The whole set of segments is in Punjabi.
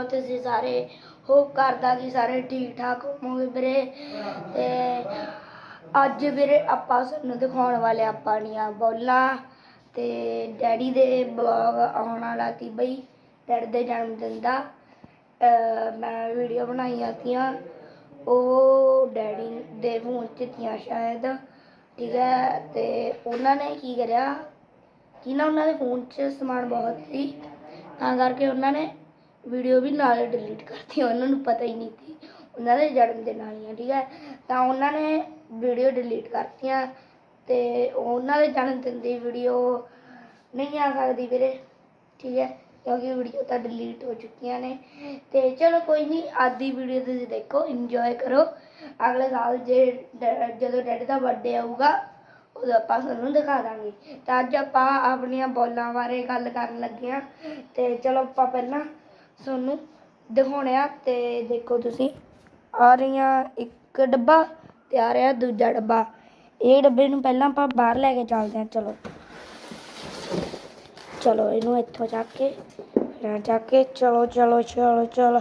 ਹੋ ਤੁਸੀਂ ਸਾਰੇ ਹੋਪ ਕਰਦਾ ਕਿ ਸਾਰੇ ਠੀਕ ਠਾਕ ਹੋਵੋਗੇ ਵੀਰੇ। ਤੇ ਅੱਜ ਵੀਰੇ ਆਪਾਂ ਤੁਹਾਨੂੰ ਦਿਖਾਉਣ ਵਾਲੇ ਆਪਾਂ ਦੀਆਂ ਬੋਲਾਂ। ਤੇ ਡੈਡੀ ਦੇ ਬਲੌਗ ਆਉਣ ਵਾਲਾ ਸੀ ਬਈ, ਡੈਡੀ ਦੇ ਜਨਮ ਦਿਨ ਦਾ। ਮੈਂ ਵੀਡੀਓ ਬਣਾਈਆਂ ਤੀਆਂ ਉਹ ਡੈਡੀ ਦੇ ਫੋਨ 'ਚ ਤੀਆਂ ਸ਼ਾਇਦ, ਠੀਕ ਹੈ। ਤੇ ਉਹਨਾਂ ਨੇ ਕੀ ਕਰਿਆ ਕਿ ਨਾ ਉਹਨਾਂ ਦੇ ਫੋਨ 'ਚ ਸਮਾਨ ਬਹੁਤ ਸੀ। ਤਾਂ ਕਰਕੇ ਉਹਨਾਂ ਨੇ ਵੀਡੀਓ ਵੀ ਨਾਲ ਡਿਲੀਟ ਕਰਤੀ ਉਹਨਾਂ ਨੂੰ ਪਤਾ ਹੀ ਨਹੀਂ ਸੀ। ਉਹਨਾਂ ਦੇ ਜਨਮ ਦਿਨ ਵਾਲੀਆਂ, ਠੀਕ ਹੈ? ਤਾਂ ਉਹਨਾਂ ਨੇ ਵੀਡੀਓ ਡਿਲੀਟ ਕਰਤੀਆਂ ਤੇ ਉਹਨਾਂ ਦੇ ਜਨਮ ਦਿਨ ਦੀ ਵੀਡੀਓ ਨਹੀਂ ਆ ਸਕਦੀ ਵੀਰੇ, ਠੀਕ ਹੈ? ਕਿਉਂਕਿ ਵੀਡੀਓ ਤਾਂ ਡਿਲੀਟ ਹੋ ਚੁੱਕੀਆਂ ਨੇ। ਤੇ ਚਲੋ ਕੋਈ ਨਹੀਂ, ਅੱਜ ਦੀ ਵੀਡੀਓ ਤੁਸੀਂ ਦੇਖੋ ਇੰਜੋਏ ਕਰੋ। ਅਗਲੇ ਸਾਲ ਜੇ ਡ- ਜਦੋਂ ਡੈਡੀ ਦਾ ਬਰਥਡੇ ਆਊਗਾ, ਉਦੋਂ ਆਪਾਂ ਤੁਹਾਨੂੰ ਦਿਖਾ ਦਾਂਗੇ। ਤਾਂ ਅੱਜ ਆਪਾਂ ਆਪਣੀਆਂ ਬੋਲਾਂ ਬਾਰੇ ਗੱਲ ਕਰਨ ਲੱਗੇ ਹਾਂ। ਤੇ ਚਲੋ ਆਪਾਂ ਪਹਿਲਾਂ ਤੁਹਾਨੂੰ ਦਿਖਾਉਣੇ ਆ ਤੇ ਦੇਖੋ ਤੁਸੀਂ। ਆ ਰਹੀਆਂ ਇੱਕ ਡੱਬਾ ਤੇ ਆ ਰਿਹਾ ਦੂਜਾ ਡੱਬਾ। ਇਹ ਡੱਬੇ ਨੂੰ ਪਹਿਲਾਂ ਆਪਾਂ ਬਾਹਰ ਲੈ ਕੇ ਚੱਲਦੇ ਹਾਂ। ਚਲੋ। ਚਲੋ, ਇਹਨੂੰ ਇੱਥੋਂ ਚੱਕ ਕੇ ਫਿਰ ਚੱਕ ਕੇ। ਚਲੋ ਚਲੋ ਚਲੋ ਚਲੋ।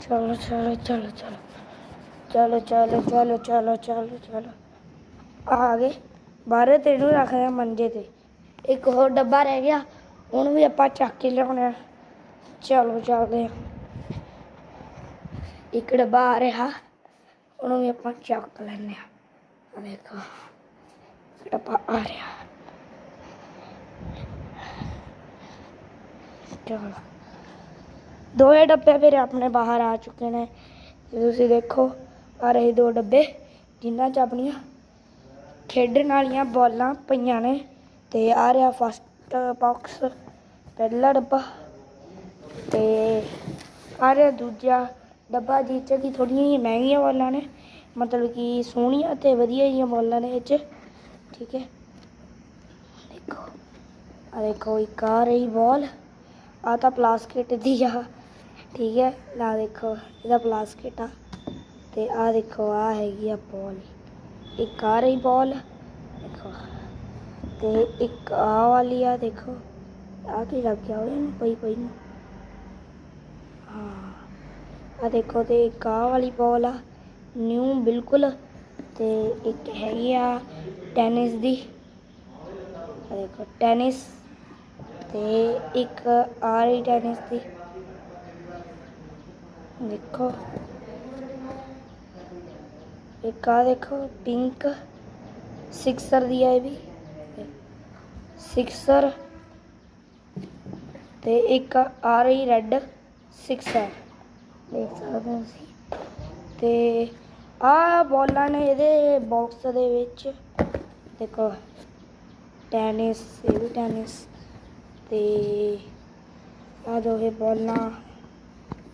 ਚਲੋ ਚਲੋ ਚਲੋ ਚਲੋ। ਚਲੋ ਚਲੋ ਚਲੋ ਚਲੋ ਚਲੋ ਚਲੋ। ਆ ਗਏ। ਬਾਹਰ ਤੇ ਇਹਨੂੰ ਰੱਖਦੇ ਆ ਮੰਜੇ ਤੇ। ਇੱਕ ਹੋਰ ਡੱਬਾ ਰਹਿ ਗਿਆ। ਉਹਨੂੰ ਵੀ ਆਪਾਂ ਚੱਕ ਕੇ ਲਿਆਉਣਾ ਹੈ। ਚਲੋ ਚੱਲਦੇ ਆ ਇੱਕ ਡੱਬਾ ਆ ਰਿਹਾ, ਉਹਨੂੰ ਵੀ ਆਪਾਂ ਚੱਕ ਲੈਂਦੇ ਆ ਆ ਦੇਖੋ ਡੱਬਾ ਆ ਰਿਹਾ। ਚਲੋ। ਦੋਏ ਡੱਬੇ ਫਿਰ ਆਪਣੇ ਬਾਹਰ ਆ ਚੁੱਕੇ ਨੇ। ਤੁਸੀਂ ਦੇਖੋ, ਆ ਰਹੇ ਦੋ ਡੱਬੇ, ਜਿਨ੍ਹਾਂ 'ਚ ਆਪਣੀਆਂ ਖੇਡਣ ਵਾਲੀਆਂ ਬੋਲਾਂ ਪਈਆਂ ਨੇ। ਤੇ ਆ ਰਿਹਾ ਫਸਟ ਬਾਕਸ ਪਹਿਲਾ ਡੱਬਾ। ਤੇ ਆ ਰਿਹਾ ਦੂਜਾ ਡੱਬਾ ਜਿਹ 'ਚ ਕਿ ਥੋੜ੍ਹੀਆਂ ਜਿਹੀਆਂ ਮਹਿੰਗੀਆਂ ਬੋਲਾਂ ਨੇ, ਮਤਲਬ ਕਿ ਸੋਹਣੀਆਂ ਤੇ ਵਧੀਆ ਜਿਹੀਆਂ ਬੋਲਾਂ ਨੇ ਇਹ 'ਚ, ਠੀਕ ਹੈ। ਦੇਖੋ ਆ ਦੇਖੋ ਇੱਕ ਆ ਰਹੀ ਬੋਲ ਆ ਤਾਂ ਪਲਾਸਟਿਕ ਦੀ ਆ, ਠੀਕ ਹੈ। ਨਾ ਦੇਖੋ, ਇਹਦਾ ਪਲਾਸਟਿਕ ਆ ਤੇ ਆ ਦੇਖੋ ਆ ਹੈਗੀ ਆ ਬੋਲ ਇੱਕ ਆ ਰਹੀ ਬੋਲ ਦੇਖੋ। ਤੇ ਇੱਕ ਆ ਵਾਲੀ ਆ, ਦੇਖੋ ਆ ਕੀ ਲੱਗ ਗਿਆ ਹੋਇਆ ਨੂੰ, ਪਈ ਪਈ ਨੂੰ। ਹਾਂ ਆ ਦੇਖੋ ਤੇ ਇੱਕ ਆ ਵਾਲੀ ਬੋਲ ਆ ਨਿਊ ਬਿਲਕੁਲ ਤੇ ਇੱਕ ਹੈਗੀ ਆ ਟੈਨਿਸ ਦੀ। ਆ ਦੇਖੋ ਟੈਨਿਸ ਤੇ ਇੱਕ ਆ ਰਹੀ ਟੈਨਿਸ ਦੀ। ਦੇਖੋ, ਇੱਕ ਆ ਦੇਖੋ ਪਿੰਕ ਸਿਕਸਰ ਦੀ ਆ ਇਹ ਵੀ। ਸਿਕਸਰ ਤੇ ਇੱਕ ਆ ਰਹੀ ਰੈੱਡ ਸਿਕਸਰ ਦੇਖ ਸਕਦੇ ਹੋ ਤੁਸੀਂ। ਤੇ ਆ ਬੋਲਾਂ ਨੇ ਇਹਦੇ ਬਾਕਸ ਦੇ ਵਿੱਚ ਦੇਖੋ ਟੈਨਿਸ ਇਹ ਵੀ ਟੈਨਿਸ ਤੇ ਆ ਦੋ ਇਹ ਬੋਲਾਂ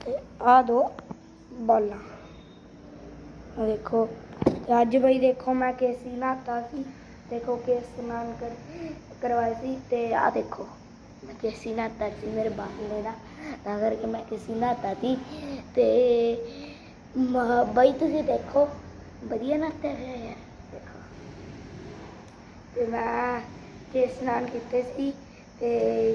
ਤੇ ਆ ਦੋ ਬੋਲਾਂ। ਆ ਦੇਖੋ ਅੱਜ ਬਈ ਦੇਖੋ ਮੈਂ ਕੇਸੀ ਨਹਾਤਾ ਸੀ, ਦੇਖੋ ਕੇਸ ਇਸ਼ਨਾਨ ਕਰ, ਕਰਵਾਏ ਸੀ ਤੇ ਆ ਦੇਖੋ, ਮੈਂ ਕੇਸੀ ਨਹਾਤਾ ਸੀ ਮੇਰੇ ਬਾਹਲੇ ਦਾ। ਤਾਂ ਕਰਕੇ ਮੈਂ ਕੇਸੀ ਨਹਾਤਾ ਸੀ। ਤੇ ਮ- ਬਈ ਤੁਸੀਂ ਦੇਖੋ, ਵਧੀਆ ਨਹਾਤੇ ਹੋਏ ਯਾਰ, ਦੇਖੋ। ਤੇ ਮੈਂ ਕੇਸ ਇਸ਼ਨਾਨ ਕੀਤੇ ਸੀ ਤੇ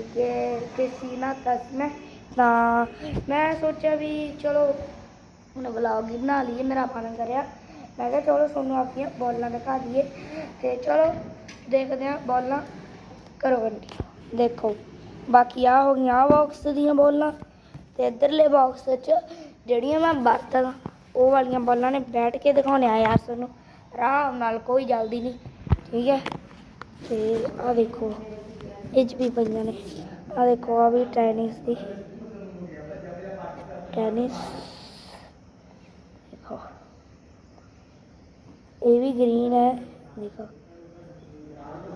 ਕਿ ਕੇਸੀ ਨਹਾਤਾ ਸੀ ਮੈਂ, ਤਾਂ ਮੈਂ ਸੋਚਿਆ ਵੀ ਚਲੋ ਹੁਣ ਵਲੌਗ ਹੀ ਬਣਾ ਲਈਏ, ਮੇਰਾ ਮਨ ਕਰਿਆ। ਮੈਂ ਕਿਹਾ ਚਲੋ ਤੁਹਾਨੂੰ ਆਪਣੀਆਂ ਬੋਲਾਂ ਦਿਖਾ ਦਈਏ। ਤੇ ਚਲੋ ਦੇਖਦੇ ਹਾਂ ਬੋਲਾਂ ਕਰੋ ਗੰਡੀ ਦੇਖੋ। ਬਾਕੀ ਆ ਹੋ ਗਈਆਂ ਬਾਕਸ ਦੀਆਂ ਬੋਲਾਂ ਤੇ ਇਧਰਲੇ ਬਾਕਸ ਵਿੱਚ ਜਿਹੜੀਆਂ ਮੈਂ ਵਰਤਦਾ ਉਹ ਵਾਲੀਆਂ ਬੋਲਾਂ ਨੇ ਬੈਠ ਕੇ ਦਿਖਾਉਣੇ ਆ ਯਾਰ ਤੁਹਾਨੂੰ ਆਰਾਮ ਨਾਲ, ਕੋਈ ਜਲਦੀ ਨਹੀਂ, ਠੀਕ ਹੈ? ਤੇ ਆ ਦੇਖੋ, ਇਹ 'ਚ ਵੀ ਪਈਆਂ ਨੇ। ਆ ਦੇਖੋ ਆ ਵੀ ਟੈਨਿਸ ਦੀ। ਟੈਨਿਸ, ਦੇਖੋ। ਇਹ ਵੀ ਗ੍ਰੀਨ ਹੈ, ਦੇਖੋ।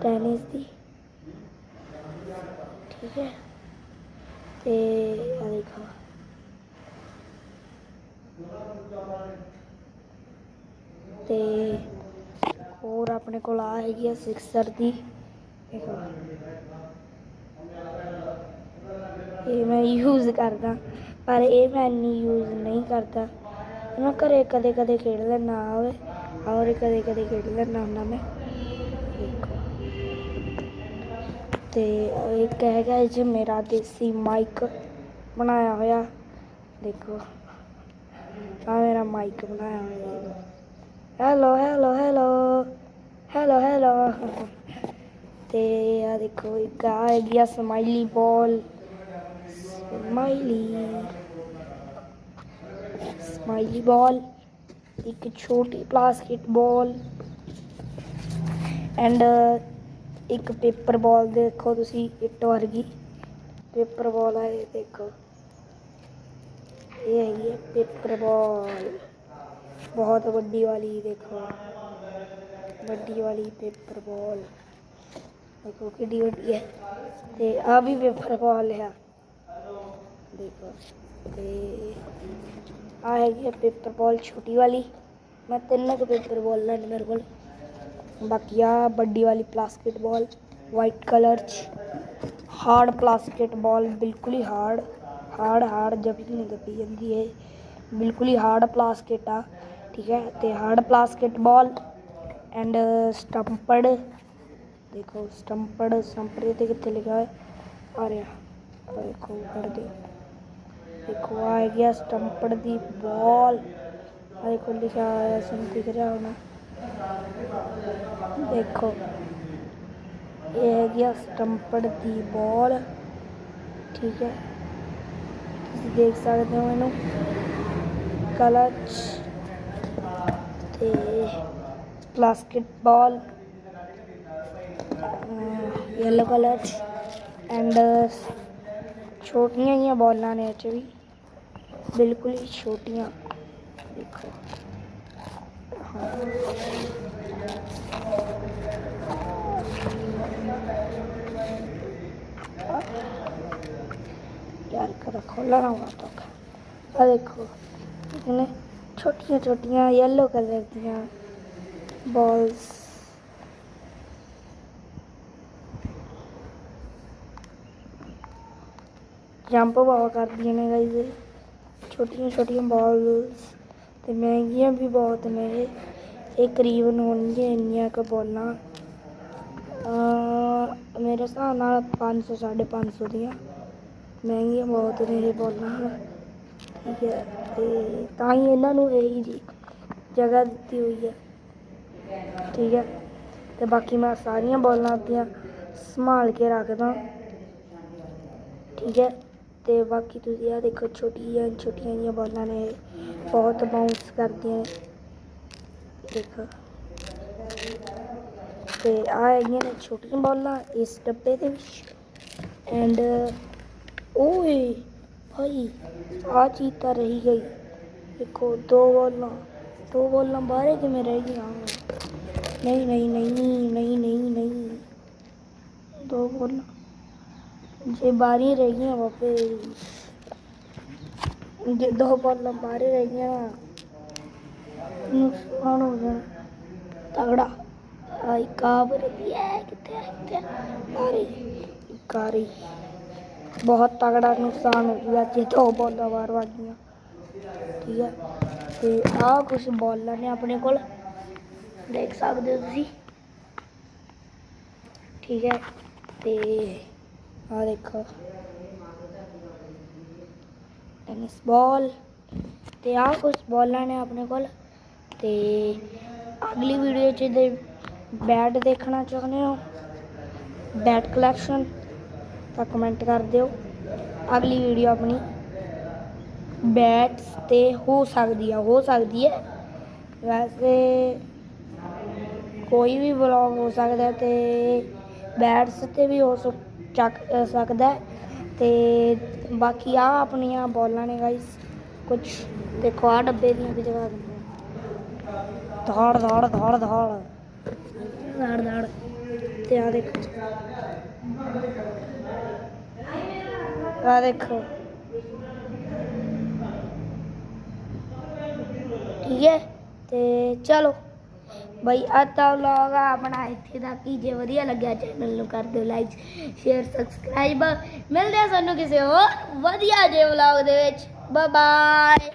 ਟੈਨਿਸ ਦੀ। ਠੀਕ ਹੈ। ਤੇ ਆ ਦੇਖੋ। ਤੇ ਹੋਰ ਆਪਣੇ ਕੋਲ ਆ ਹੈਗੀ ਆ ਸਿਕਸਰ ਦੀ। ਦੇਖੋ। ਇਹ ਮੈਂ ਯੂਜ਼ ਕਰਦਾ, ਪਰ ਇਹ ਮੈਂ ਨਹੀਂ ਯੂਜ਼ ਨਹੀਂ ਕਰਦਾ। ਮੈਂ ਘਰੇ ਕਦੇ ਕਦੇ ਖੇਡ ਲੈਣਾ ਹੋਵੇ ਔਰ ਕਦੇ ਕਦੇ ਖੇਡ ਲੈਣਾ ਹੁੰਦਾ ਮੈਂ। ਤੇ ਇੱਕ ਹੈਗਾ ਜੀ ਮੇਰਾ ਦੇਸੀ ਮਾਈਕ ਬਣਾਇਆ ਹੋਇਆ। ਦੇਖੋ ਆ ਮੇਰਾ ਮਾਈਕ ਬਣਾਇਆ ਹੋਇਆ। Hello hello hello hello hello ਤੇ ਆ ਦੇਖੋ, ਇੱਕ ਆ ਹੈਗੀ ਆ smiley ball smiley smiley ball ਇੱਕ ਛੋਟੀ ਪਲਾਸਟਿਕ ਬਾਲ ਐਂਡ ਇੱਕ ਪੇਪਰ ਬਾਲ ਦੇਖੋ ਤੁਸੀਂ, ਇੱਟ ਵਰਗੀ। ਪੇਪਰ ਬਾਲ ਹੈ ਇਹ ਦੇਖੋ। ਇਹ ਹੈਗੀ ਹੈ ਪੇਪਰ ਬਾਲ। ਬਹੁਤ ਵੱਡੀ ਵਾਲੀ ਦੇਖੋ। ਵੱਡੀ ਵਾਲੀ ਪੇਪਰ ਬਾਲ। ਦੇਖੋ ਕਿੱਡੀ ਵੱਡੀ ਹੈ। ਤੇ ਆ ਵੀ ਪੇਪਰ ਬਾਲ ਹੈ ਦੇਖੋ। ਤੇ ਆ ਹੈਗੀ ਹੈ ਪੇਪਰ ਬਾਲ ਛੋਟੀ ਵਾਲੀ। ਮੈਂ ਤਿੰਨ ਕੁ ਪੇਪਰ ਬਾਲ ਲੈਣੇ ਮੇਰੇ ਕੋਲ ਬਾਕੀ ਆ ਵੱਡੀ ਵਾਲੀ ਪਲਾਸਟਿਕ ਬਾਲ ਵਾਈਟ ਕਲਰ ਚ। ਹਾਰਡ ਪਲਾਸਟਿਕ ਬਾਲ ਬਿਲਕੁਲ ਹਾਰਡ ਹਾਰਡ ਹਾਰਡ ਜਬੀ ਜਾਂਦੀ ਹੈ ਬਿਲਕੁਲ ਹੀ ਹਾਰਡ ਪਲਾਸਟਿਕ ਆ, ਠੀਕ ਹੈ? ਤੇ hard plastic ball and stumped ਦੇਖੋ ਸਟੰਪਡ ਸਟੰਪਡ ਤੇ ਕਿੱਥੇ ਲਿਖਿਆ ਹੋਇਆ? ਆ ਰਿਹਾ। ਦੇਖੋ ਕਰ ਦਿਓ ਦੇਖੋ, ਆ ਗਿਆ ਸਟੰਪਡ ਦੀ ਬਾਲ ਆ ਦੇਖੋ, ਲਿਖਿਆ ਹੋਇਆ, ਸਾਨੂੰ ਰਿਹਾ ਹੋਣਾ। ਦੇਖੋ, ਇਹ ਹੈਗੀ ਆ ਸਟੰਪਡ ਦੀ ਬਾਲ। ਠੀਕ ਹੈ। ਤੁਸੀਂ ਦੇਖ ਸਕਦੇ ਹੋ ਇਹਨੂੰ। ਕਲਚ ਤੇ plastic ball. Yellow colour and ਛੋਟੀਆਂ ਹੀ ਬਾਲਾਂ ਨੇ ਇਹ 'ਚ ਵੀ। ਬਿਲਕੁਲ ਹੀ ਛੋਟੀਆਂ। ਦੇਖੋ। यार करा खोला ना हुआ तो आ देखो इन्हें छोटियां छोटियां येलो कलर दियां बॉल्स ਜੰਪ ਬਹੁਤ ਕਰਦੀਆਂ ਨੇ ਗਾਈਜ਼ ਇਹ ਛੋਟੀਆਂ ਛੋਟੀਆਂ ਬਾਲਸ ਤੇ ਮਹਿੰਗੀਆਂ ਵੀ ਬਹੁਤ ਨੇ ਇਹ ਇਹ ਕਰੀਬਨ ਹੋਣਗੀਆਂ ਇੰਨੀਆਂ ਕੁ ਬਾਲਾਂ ਅਹ ਮੇਰੇ ਹਿਸਾਬ ਨਾਲ 500 550 ਦੀਆਂ ਮਹਿੰਗੀਆਂ ਬਹੁਤ ਨੇ ਇਹ ਬਾਲਾਂ ਠੀਕ ਹੈ, ਤੇ ਤਾਂ ਹੀ ਇਹਨਾਂ ਨੂੰ ਇਹੀ ਜੀ ਜਗ੍ਹਾ ਦਿੱਤੀ ਹੋਈ ਹੈ। ਠੀਕ ਹੈ, ਤੇ ਬਾਕੀ ਮੈਂ ਸਾਰੀਆਂ ਬੋਲਾਂ ਆਪਣੀਆਂ ਸੰਭਾਲ ਕੇ ਰੱਖਦਾ। ਠੀਕ ਹੈ, ਤੇ ਬਾਕੀ ਤੁਸੀਂ ਆ ਦੇਖੋ ਛੋਟੀਆਂ ਛੋਟੀਆਂ ਜਿਹੀਆਂ ਬੋਲਾਂ ਨੇ, ਬਹੁਤ ਬਾਉਂਸ ਕਰਦੀਆਂ ਨੇ। ਦੇਖੋ। ਤੇ ਆ ਹੈਗੀਆਂ ਨੇ ਛੋਟੀਆਂ ਬੋਲਾਂ ਇਸ ਡੱਬੇ ਦੇ ਵਿੱਚ। ਐਂਡ ਓਏ ਭਾਈ ਆ ਚੀਜ਼ ਤਾਂ ਰਹੀ ਗਈ ਦੇਖੋ ਦੋ ਬਾਲਾਂ ਦੋ ਬਾਲਾਂ ਬਾਹਰ ਕਿਵੇਂ ਰਹਿ ਗਈਆਂ ਨਹੀਂ ਨਹੀਂ ਨਹੀਂ ਨਹੀਂ ਨਹੀਂ ਨਹੀਂ ਦੋ ਬਾਲਾਂ ਜੇ ਬਾਰੀ ਰਹਿ ਗਈਆਂ ਬਾਪੇ ਜੇ ਦੋ ਬਾਲਾਂ ਬਾਹਰ ਰਹਿ ਗਈਆਂ ਨਾ ਨੁਕਸਾਨ ਹੋ ਜਾਣਾ ਤਗੜਾ ਆਈ ਕਾਬਰ ਦੀ ਹੈ ਕਿੱਥੇ ਬਹੁਤ ਤਗੜਾ ਨੁਕਸਾਨ ਹੋ ਗਿਆ ਜੇ ਦੋ ਬੋਲਾਂ ਬਾਹਰ ਵੱਜ ਗਈਆਂ। ਠੀਕ ਹੈ। ਤੇ ਆਹ ਕੁਝ ਬਾਲਾਂ ਨੇ ਆਪਣੇ ਕੋਲ। ਦੇਖ ਸਕਦੇ ਹੋ ਤੁਸੀਂ। ਠੀਕ ਹੈ। ਤੇ ਆ ਦੇਖੋ। Tennis ball. ਤੇ ਆ ਕੁਝ ਬਾਲਾਂ ਨੇ ਆਪਣੇ ਕੋਲ। ਤੇ ਅਗਲੀ ਵੀਡੀਓ 'ਚ ਦੇ ਬੈਟ ਦੇਖਣਾ ਚਾਹੁੰਦੇ ਹੋ? Bat collection. ਤਾਂ ਕਮੈਂਟ ਕਰ ਦਿਓ। ਅਗਲੀ ਵੀਡੀਓ ਆਪਣੀ ਬੈਟਸ ਤੇ ਹੋ ਸਕਦੀ ਆ, ਹੋ ਸਕਦੀ ਹੈ। ਵੈਸੇ ਕੋਈ ਵੀ ਵਲੌਗ ਹੋ ਸਕਦਾ ਹੈ ਤੇ ਬੈਟਸ ਤੇ ਵੀ ਹੋ ਚੱਕ ਸਕਦਾ ਹੈ। ਤੇ ਬਾਕੀ ਆ ਆਪਣੀਆਂ ਬੋਲਾਂ ਨੇ ਗਾਇਸ ਕੁਝ ਦੇਖੋ ਆ ਡੱਬੇ ਦੀਆਂ ਵੀ ਜਗ੍ਹਾ ਦਿੰਦੇ ਧਾੜ ਧਾੜ ਧਾੜ ਧਾੜ। ਧਾੜ ਧਾੜ। ਤੇ ਆ ਦੇਖੋ। ਆ ਦੇਖੋ। ਠੀਕ ਹੈ, ਤੇ ਚਲੋ। ਬਈ, ਅੱਜ ਦਾ ਵਲੌਗ ਆਪਣਾ ਇੱਥੇ ਦਾ ਕੀ ਜੇ ਵਧੀਆ ਲੱਗਿਆ ਚੈਨਲ ਨੂੰ ਕਰ ਦਿਓ ਲਾਈਕ ਸ਼ੇਅਰ ਸਬਸਕ੍ਰਾਈਬ ਮਿਲਦੇ ਆ ਸਾਨੂੰ ਕਿਸੇ ਹੋਰ ਵਧੀਆ ਜੇ ਵਲੌਗ ਦੇ ਵਿੱਚ। Bye bye